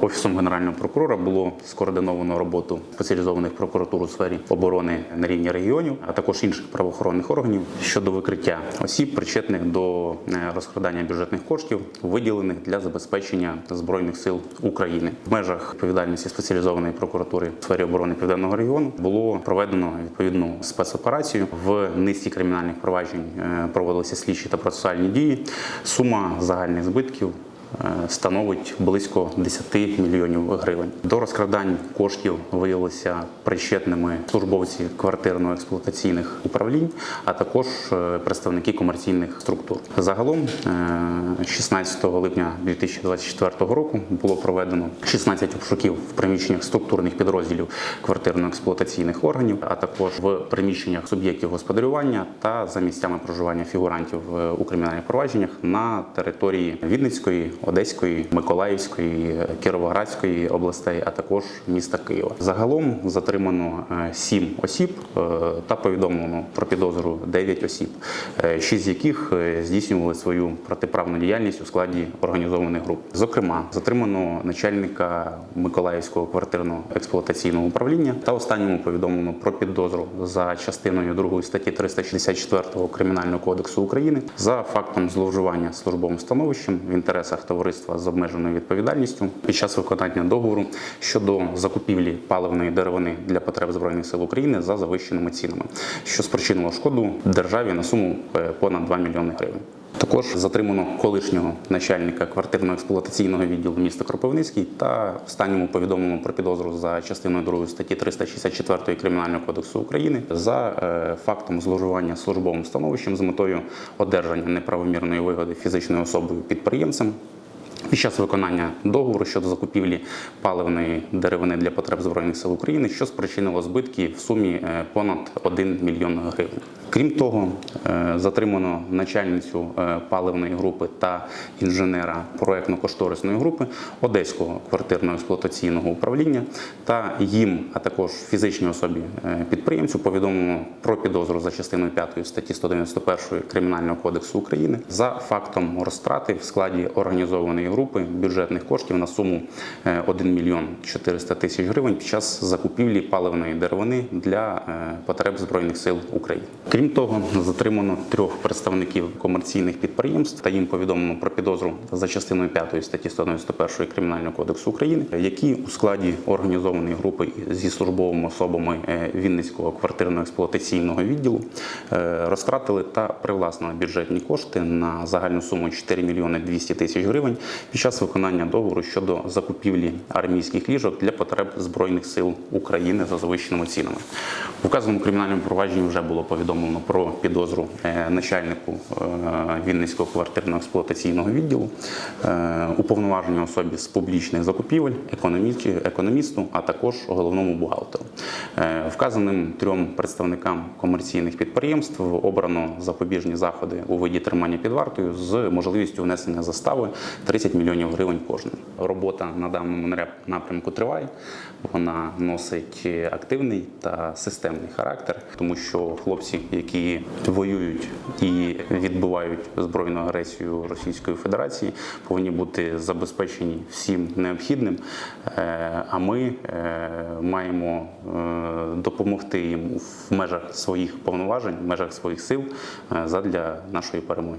Офісом генерального прокурора було скоординовано роботу спеціалізованих прокуратур у сфері оборони на рівні регіонів, а також інших правоохоронних органів щодо викриття осіб, причетних до е, розкрадання бюджетних коштів, виділених для забезпечення збройних сил України. В межах відповідальності спеціалізованої прокуратури в сфері оборони південного регіону було проведено відповідну спецоперацію. В низці кримінальних проваджень е, проводилися слідчі та процесуальні дії. Сума загальних збитків становить близько 10 мільйонів гривень. До розкрадань коштів виявилися причетними службовці квартирно-експлуатаційних управлінь, а також е, представники комерційних структур. Загалом, е, 16 липня 2024 року було проведено 16 обшуків в приміщеннях структурних підрозділів квартирно-експлуатаційних органів, а також в приміщеннях суб'єктів господарювання та за місцями проживання фігурантів е, у кримінальних провадженнях на території Вінницької, Одеської, Миколаївської, Кіровоградської областей, а також міста Києва. Загалом затримано е, сім осіб е, та повідомлено про підозру 9 осіб, е, шість з яких здійснювали свою протиправну діяльність у складі організованих груп. Зокрема, затримано начальника Миколаївського квартирно-експлуатаційного управління та останньому повідомлено про підозру за частиною 2 статті 364 Кримінального кодексу України за фактом зловживання службовим становищем в інтересах товариства з обмеженою відповідальністю під час виконання договору щодо закупівлі паливної деревини для потреб збройних сил України за завищеними цінами, що спричинило шкоду державі на суму е, понад 2 мільйони гривень. Також затримано колишнього начальника квартирно-експлуатаційного відділу міста Кропивницький та останньому повідомлено про підозру за частиною 2 статті 364 Кримінального кодексу України за е, фактом зловживання службовим становищем з метою одержання неправомірної вигоди фізичною особою підприємцем. Під час виконання договору щодо закупівлі паливної деревини для потреб збройних сил України, що спричинило збитки в сумі е, понад 1 мільйон гривень. Крім того, е, затримано начальницю е, паливної групи та інженера проектно-кошторисної групи Одеського квартирно-експлуатаційного управління та їм, а також фізичній особі е, підприємцю, повідомлено про підозру за частиною 5 статті 191 Кримінального кодексу України за фактом розтрати в складі організованої групи бюджетних коштів на суму е, 1 мільйон 400 тисяч гривень під час закупівлі паливної деревини для потреб збройних сил України. Крім того, затримано трьох представників комерційних підприємств та їм повідомлено про підозру за частиною 5 статті 191 Кримінального кодексу України, які у складі організованої групи зі службовими особами е, Вінницького квартирно-експлуатаційного відділу е, розтратили та привласнили бюджетні кошти на загальну суму 4 мільйони 200 тисяч гривень під час виконання договору щодо закупівлі армійських ліжок для потреб збройних сил України за завищеними цінами. У вказаному кримінальному провадженні вже було повідомлено про підозру е, начальнику е, Вінницького квартирно-експлуатаційного відділу, е, уповноваженій особі з публічних закупівель, економісту, а також головному бухгалтеру. Вказаним трьом представникам комерційних підприємств обрано запобіжні заходи у виді тримання під вартою з можливістю внесення застави 30 мільйонів гривень кожним. Робота на даному напрямку триває. Вона носить активний та системний характер, тому що хлопці, які воюють і відбувають збройну агресію Російської Федерації, повинні бути забезпечені всім необхідним. Е, А ми е, маємо е, допомогти їм в межах своїх повноважень, в межах своїх сил задля нашої перемоги.